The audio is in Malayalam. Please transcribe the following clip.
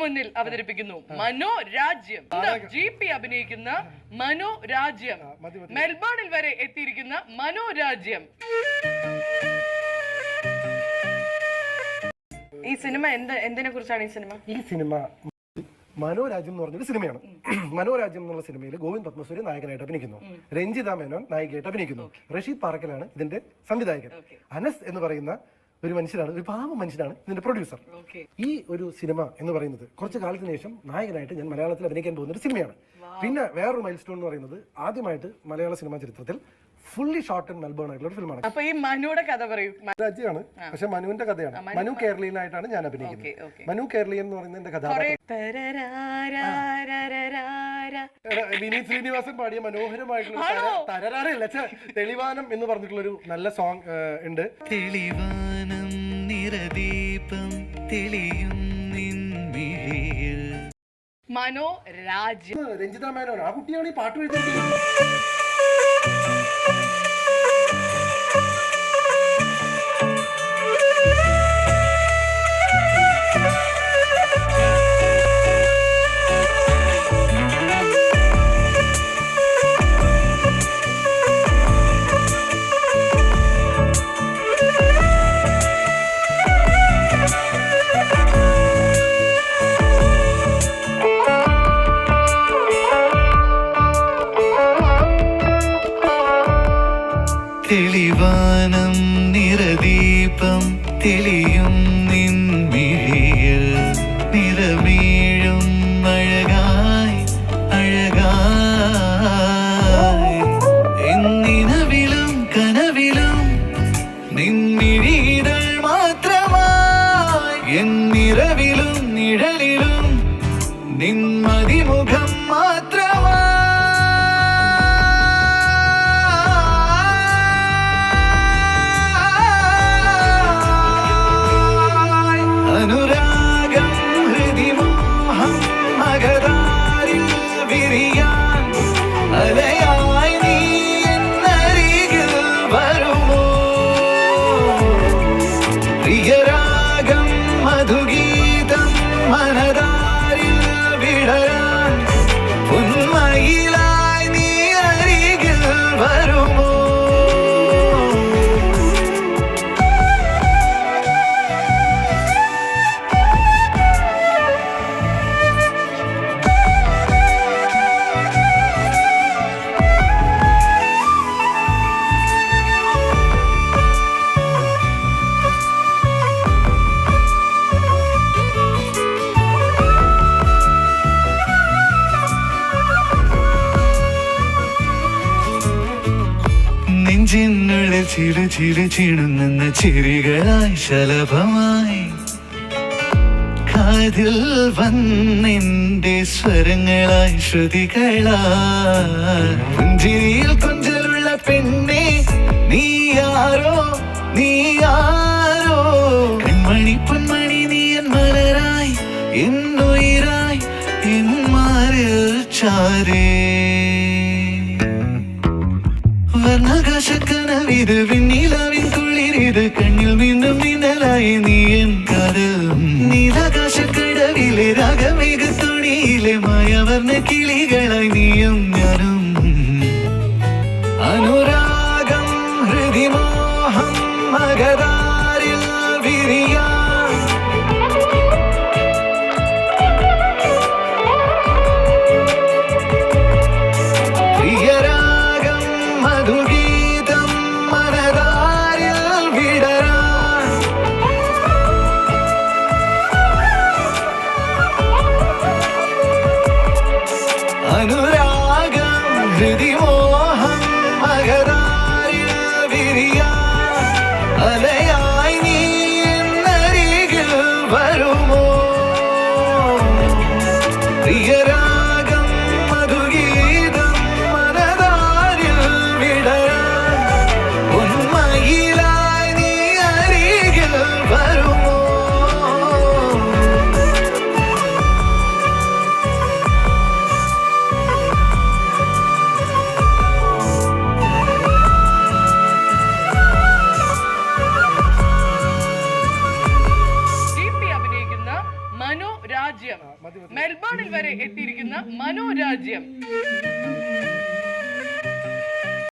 മുന്നിൽ അവതരിപ്പിക്കുന്നു. മനോരാജ്യം ജി പി അഭിനയിക്കുന്ന മനോരാജ്യം. മെൽബണിൽ വരെ എത്തിയിരിക്കുന്ന മനോരാജ്യം ഈ സിനിമ എന്ത് എന്തിനെ കുറിച്ചാണ് ഈ സിനിമ? ഈ സിനിമ മനോരാജ്യം എന്ന് പറഞ്ഞൊരു സിനിമയാണ്. മനോരാജ്യം എന്നുള്ള സിനിമയിൽ ഗോവിന്ദ് പത്മസൂരി നായകനായിട്ട് അഭിനയിക്കുന്നു. രഞ്ജിത മേനോൻ നായികയായിട്ട് അഭിനയിക്കുന്നു. റഷീദ് പാറക്കലാണ് ഇതിന്റെ സംവിധായകൻ. അനസ് എന്ന് പറയുന്ന ഒരു മനുഷ്യനാണ് ഒരു പാവ മനുഷ്യനാണ് ഇതിന്റെ പ്രൊഡ്യൂസർ ഓക്കെ ഈ ഒരു സിനിമ എന്ന് പറയുന്നത് കുറച്ച് കാലത്തിന് ശേഷം നായകനായിട്ട് ഞാൻ മലയാളത്തിൽ അഭിനയിക്കാൻ പോകുന്ന ഒരു സിനിമയാണ് പിന്നെ വേറൊരു മൈൽ സ്റ്റോൺ എന്ന് പറയുന്നത് ആദ്യമായിട്ട് മലയാള സിനിമാ ചരിത്രത്തിൽ ഫുള്ളി ഷോർട്ട് ആൻഡ് മെൽബേൺ ആയിട്ടുള്ള ഒരു ഫിലിമാണ് അപ്പൊ ഈ മനുയുടെ കഥ പറയും. രാജ്യമാണ് പക്ഷെ മനുവിന്റെ കഥയാണ്. മനു കേരളീയനായിട്ടാണ് ഞാൻ അഭിനയിക്കുന്നത്. മനു കേരളീയൻ എന്ന് പറയുന്ന എന്റെ കഥാപാത്രം. എടാ, വിനീത് ശ്രീനിവാസൻ പാടിയ മനോഹരമായിട്ടുള്ള ഒരു തര- തരരാറയല്ല തെളിവാനം എന്ന് പറഞ്ഞിട്ടുള്ള ഒരു നല്ല സോങ് ഉണ്ട്. തെളിവാനം നിറദീപം തെളിയും നിൻമിഴിയിൽ രാജ രഞ്ജിത മേനോൻ ആ കുട്ടിയാണ് ഈ പാട്ട് എഴുതിയത് തെളിവാനം നിറദീപം തെളിയും നിൻമിഴിയിൽ നിറമീഴും അഴകായി അഴകായി. എന്നിനവിലും കനവിലും നിൻമിഴികൾ നെഞ്ചിനുള്ളിൽ ചിരി ചിരി ചിണുങ്ങുന്ന ചിരികളായി ശലഭമായി. കാതിൽ വന്നിന്റെ സ്വരങ്ങളായി ശ്രുതികളിയിൽ കുഞ്ചലുള്ള പെണ്ണെ കൊഞ്ചലുള്ള പെണ്ണെ നീ ആരോ? കൺമണി പൊന്മണി നീ എൻ മലരായി എന്നുയിരായി എൻ വർണകാശക്കനവിത് വിണ്ണിലാവിൻ കുളിരിത് കണ്ണിൽ വീണ്ടും മിന്നലായി നീ എൻ കാതൽ. നീലാകാശക്കടവിലെ രാഗമേഘത്തുണിയിലെ മായവർണ കിളികളായി അനുരാഗം ഹൃദിമോഹം മകതാരിൽ വിരിയാൻ അലയായി നീ എന്നരികിൽ വരുമോ? പ്രിയരാഗം മെൽബോണിൽ വരെ എത്തിയിരിക്കുന്ന മനോരാജ്യം.